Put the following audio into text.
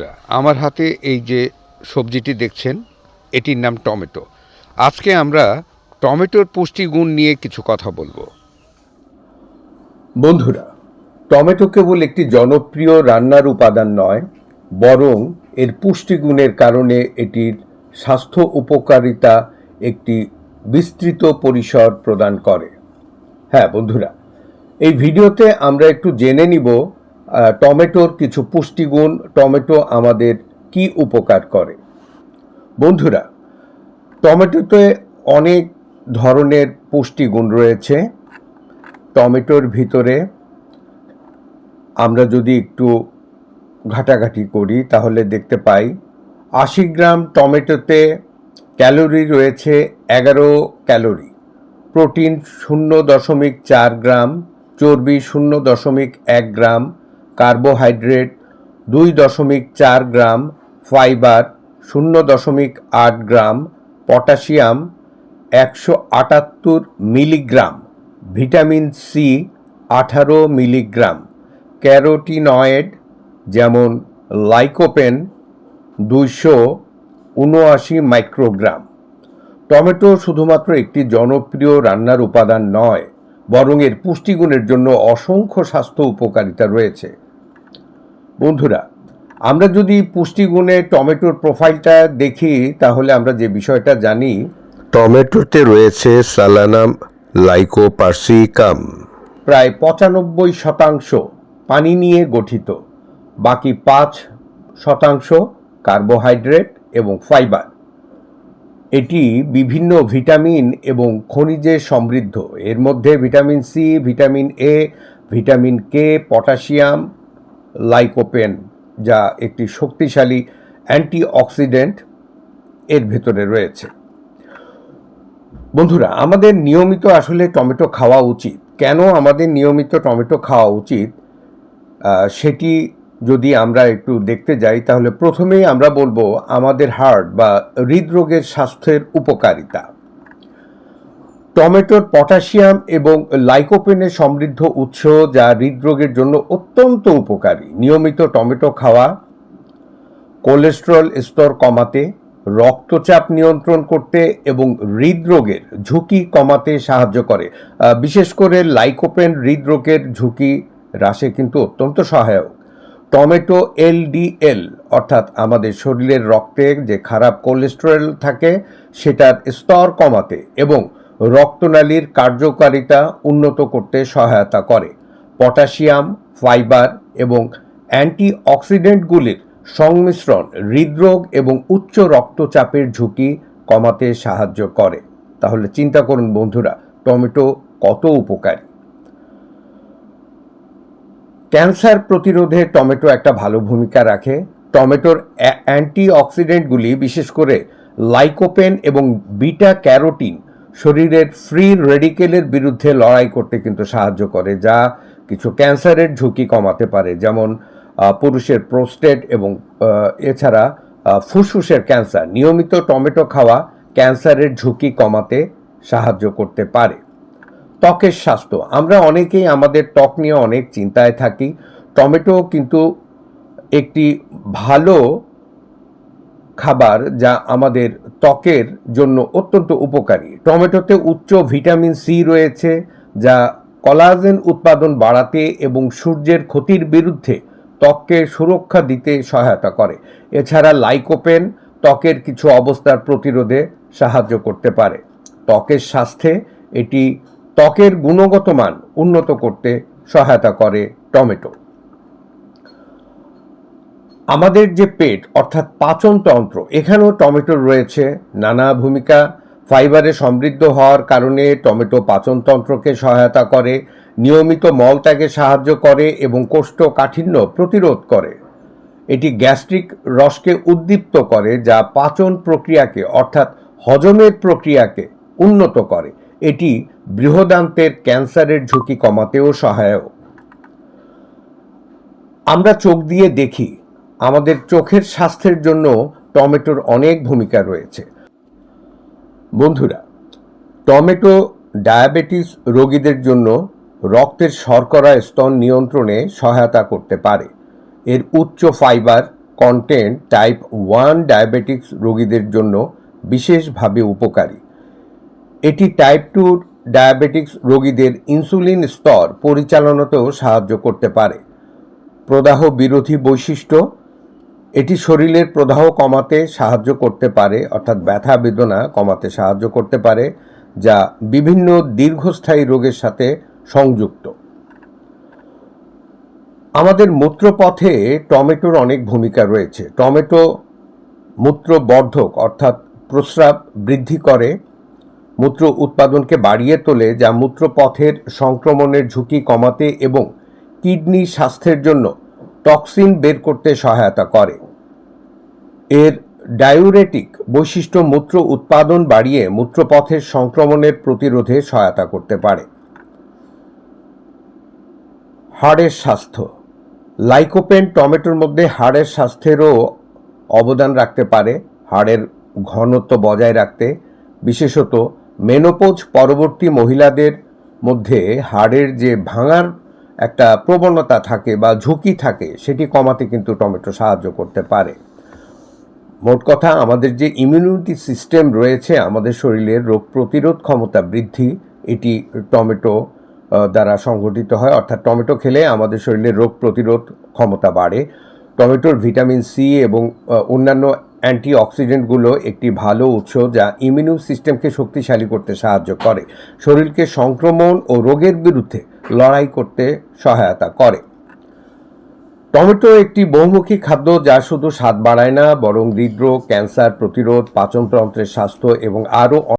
বন্ধুরা, আমার হাতে এই যে সবজিটি দেখছেন, এটির নাম টমেটো। আজকে আমরা টমেটোর পুষ্টিগুণ নিয়ে কিছু কথা বলব। বন্ধুরা, টমেটো কেবল একটি জনপ্রিয় রান্নার উপাদান নয়, বরং এর পুষ্টিগুণের কারণে এটির স্বাস্থ্য উপকারিতা একটি বিস্তৃত পরিসর প্রদান করে। হ্যাঁ বন্ধুরা, এই ভিডিওতে আমরা একটু জেনে নিব টমেটোর কিছু পুষ্টিগুণ, টমেটো আমাদের কি উপকার করে? বন্ধুরা, টমেটোতে অনেক ধরনের পুষ্টিগুণ রয়েছে। টমেটোর ভিতরে আমরা যদি একটু ঘাটাঘাটি করি, তাহলে দেখতে পাই আশি গ্রাম টমেটোতে ক্যালোরি রয়েছে এগারো ক্যালোরি। প্রোটিন শূন্য দশমিক চার গ্রাম, চর্বি শূন্য দশমিক এক গ্রাম কার্বোহাইড্রেট দুই দশমিক চার গ্রাম, ফাইবার শূন্য দশমিক আট গ্রাম, পটাশিয়াম একশো আটাত্তর মিলিগ্রাম, ভিটামিন সি আঠারো মিলিগ্রাম, ক্যারোটিনয়েড যেমন লাইকোপেন দুইশো উনআশি মাইক্রোগ্রাম। টমেটো শুধুমাত্র একটি জনপ্রিয় রান্নার উপাদান নয়, বরং এর পুষ্টিগুণের জন্য অসংখ্য স্বাস্থ্য উপকারিতা রয়েছে। বন্ধুরা আমরা যদি পুষ্টিগুণে টমেটোর প্রোফাইলটা দেখি তাহলে আমরা যে বিষয়টা জানি টমেটোতে রয়েছে সালানাম লাইকোপার্সিকাম। প্রায় পঁচানব্বই শতাংশ পানি নিয়ে গঠিত বাকি পাঁচ শতাংশ কার্বোহাইড্রেট এবং ফাইবার। এটি বিভিন্ন ভিটামিন এবং খনিজে সমৃদ্ধ। এর মধ্যে vitamin C vitamin A vitamin K potassium lycopene, যা একটি শক্তিশালী অ্যান্টিঅক্সিডেন্ট এর ভেতরে রয়েছে। বন্ধুরা, আমাদের নিয়মিত আসলে টমেটো খাওয়া উচিত। কেন আমাদের নিয়মিত টমেটো খাওয়া উচিত? সেটি যদি আমরা একটু দেখতে যাই, তাহলে প্রথমেই আমরা বলব আমাদের হার্ট বা হৃদরোগের স্বাস্থ্যের উপকারিতা। টমেটোর পটাশিয়াম এবং লাইকোপেনে সমৃদ্ধ উৎস যা হৃদরোগের জন্য অত্যন্ত উপকারী। নিয়মিত টমেটো খাওয়া, কোলেস্টেরল স্তর কমাতে, রক্তচাপ নিয়ন্ত্রণ করতে এবং হৃদরোগের ঝুঁকি কমাতে সাহায্য করে। বিশেষ করে লাইকোপেন হৃদরোগের ঝুঁকি হ্রাসে কিন্তু অত্যন্ত সহায়ক। টমেটো এলডিএল অর্থাৎ আমাদের শরীরের রক্তে যে খারাপ কোলেস্টেরল থাকে, সেটার স্তর কমাতে এবং রক্তনালীর কার্যকারিতা উন্নত করতে সহায়তা করে। পটাশিয়াম, ফাইবার এবং অ্যান্টিঅক্সিডেন্টগুলির সংমিশ্রণ হৃদরোগ এবং উচ্চ রক্তচাপের ঝুঁকি কমাতে সাহায্য করে। তাহলে চিন্তা করুন বন্ধুরা, টমেটো কত উপকারী? ক্যান্সার প্রতিরোধে টমেটো একটা ভালো ভূমিকা রাখে। টমেটোর অ্যা- অ্যান্টিঅক্সিডেন্টগুলি বিশেষ করে লাইকোপেন এবং বিটা ক্যারোটিন শরীরের ফ্রি রেডিকেলের বিরুদ্ধে লড়াই করতে কিন্তু সাহায্য করে, যা কিছু ক্যান্সারের ঝুঁকি কমাতে পারে, যেমন পুরুষের প্রোস্টেট এবং এছাড়া ফুসফুসের ক্যান্সার নিয়মিত টমেটো খাওয়া ক্যান্সারের ঝুঁকি কমাতে সাহায্য করতে পারে। ত্বকের স্বাস্থ্য। আমরা অনেকেই আমাদের ত্বক নিয়ে অনেক চিন্তায় থাকি। টমেটো কিন্তু একটি ভালো খাবার যা আমাদের ত্বকের জন্য অত্যন্ত উপকারী। টমেটোতে উচ্চ ভিটামিন সি রয়েছে, যা কলাজেন উৎপাদন বাড়াতে এবং সূর্যের ক্ষতির বিরুদ্ধে ত্বককে সুরক্ষা দিতে সহায়তা করে। এছাড়া লাইকোপেন ত্বকের কিছু অবস্থার প্রতিরোধে সাহায্য করতে পারে। ত্বকের স্বাস্থ্যে এটি ত্বকের গুণগত মান উন্নত করতে সহায়তা করে টমেটো। আমাদের যে পেট, অর্থাৎ পাচনতন্ত্র এখানেও টমেটোর রয়েছে। নানা ভূমিকা, ফাইবারে সমৃদ্ধ হওয়ার কারণে টমেটো পাচনতন্ত্রকে সহায়তা করে, নিয়মিত মলত্যাগে সাহায্য করে এবং কোষ্ঠকাঠিন্য প্রতিরোধ করে। এটি গ্যাস্ট্রিক রসকে উদ্দীপ্ত করে, যা পাচন প্রক্রিয়াকে, অর্থাৎ হজমের প্রক্রিয়াকে উন্নত করে। এটি বৃহদান্তের ক্যান্সারের ঝুঁকি কমাতেও সহায়ক। আমরা চোখ দিয়ে দেখি আমাদের চোখের স্বাস্থ্যের জন্য টমেটোর অনেক ভূমিকা রয়েছে। বন্ধুরা, টমেটো ডায়াবেটিস রোগীদের জন্য রক্তের শর্করা স্তর নিয়ন্ত্রণে সহায়তা করতে পারে। এর উচ্চ fibre content type one diabetics রোগীদের জন্য বিশেষভাবে উপকারী। এটি টাইপ টু ডায়াবেটিক্স রোগীদের ইনসুলিন স্তর পরিচালনাতেও সাহায্য করতে পারে। প্রদাহ বিরোধী বৈশিষ্ট্য এটি শরীরের প্রদাহ কমাতে সাহায্য করতে পারে, অর্থাৎ ব্যথা, বেদনা কমাতে সাহায্য করতে পারে, যা বিভিন্ন দীর্ঘস্থায়ী রোগের সাথে সংযুক্ত। আমাদের মূত্রপথে টমেটোর অনেক ভূমিকা রয়েছে। টমেটো মূত্রবর্ধক, অর্থাৎ প্রস্রাব বৃদ্ধি করে, মূত্র উৎপাদনকে বাড়িয়ে তোলে, যা মূত্রপথের সংক্রমণের ঝুঁকি কমাতে এবং কিডনি স্বাস্থ্যের জন্য টক্সিন বের করতে সহায়তা করে। এর ডায়ুরেটিক বৈশিষ্ট্য মূত্র উৎপাদন বাড়িয়ে মূত্রপথের সংক্রমণের প্রতিরোধে সহায়তা করতে পারে। হাড়ের স্বাস্থ্য। লাইকোপেন টমেটোর মধ্যে হাড়ের স্বাস্থ্যেরও অবদান রাখতে পারে। হাড়ের ঘনত্ব বজায় রাখতে, বিশেষত মেনোপোজ পরবর্তী মহিলাদের মধ্যে হাড়ের যে ভাঙার একটা প্রবণতা থাকে বা ঝুঁকি থাকে, সেটি কমাতে কিন্তু টমেটো সাহায্য করতে পারে। মোট কথা, আমাদের যে ইমিউনিটি সিস্টেম রয়েছে, আমাদের শরীরের রোগ প্রতিরোধ ক্ষমতা বৃদ্ধি, এটি টমেটো দ্বারা সংঘটিত হয়। অর্থাৎ টমেটো খেলে আমাদের শরীরের রোগ প্রতিরোধ ক্ষমতা বাড়ে। টমেটোর ভিটামিন সি এবং অন্যান্য অ্যান্টিঅক্সিডেন্টগুলো একটি ভালো উৎস যা ইমিউন সিস্টেমকে শক্তিশালী করতে সাহায্য করে। শরীরকে সংক্রমণ ও রোগের বিরুদ্ধে লড়াই করতে সহায়তা করে। টমেটো একটি বহুমুখী খাদ্য যা শুধু স্বাদ বাড়ায় না, বরং হৃদরোগ, ক্যান্সার প্রতিরোধ, পাচনতন্ত্রের স্বাস্থ্য এবং আরও